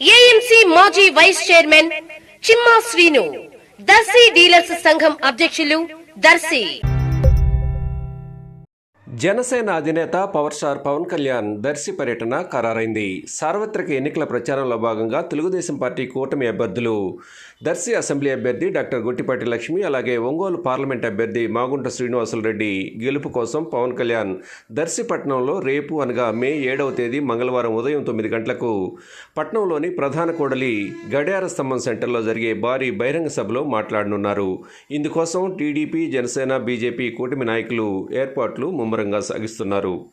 AMC మాజీ vice chairman Chimma Srinu Darsi dealers సంఘం అధ్యక్షులు దర్శి. జనసేన అధినేత పవర్ స్టార్ పవన్ కళ్యాణ్ దర్శి పర్యటన ఖరారైంది. సార్వత్రిక ఎన్నికల ప్రచారంలో భాగంగా తెలుగుదేశం పార్టీ కూటమి అభ్యర్థులు దర్శి అసెంబ్లీ అభ్యర్థి డాక్టర్ గుట్టిపాటి లక్ష్మి అలాగే ఒంగోలు పార్లమెంట్ అభ్యర్థి మాగుంట శ్రీనివాసులరెడ్డి గెలుపు కోసం పవన్ కళ్యాణ్ దర్శిపట్నంలో రేపు అనగా మే ఏడవ తేదీ మంగళవారం ఉదయం తొమ్మిది గంటలకు పట్నంలోని ప్రధాన కూడలి గడియార స్తంభం సెంటర్లో జరిగే భారీ బహిరంగ సభలో మాట్లాడనున్నారు. ఇందుకోసం టీడీపీ జనసేన బీజేపీ కూటమి నాయకులు ఏర్పాట్లు సాగిస్తున్నారు.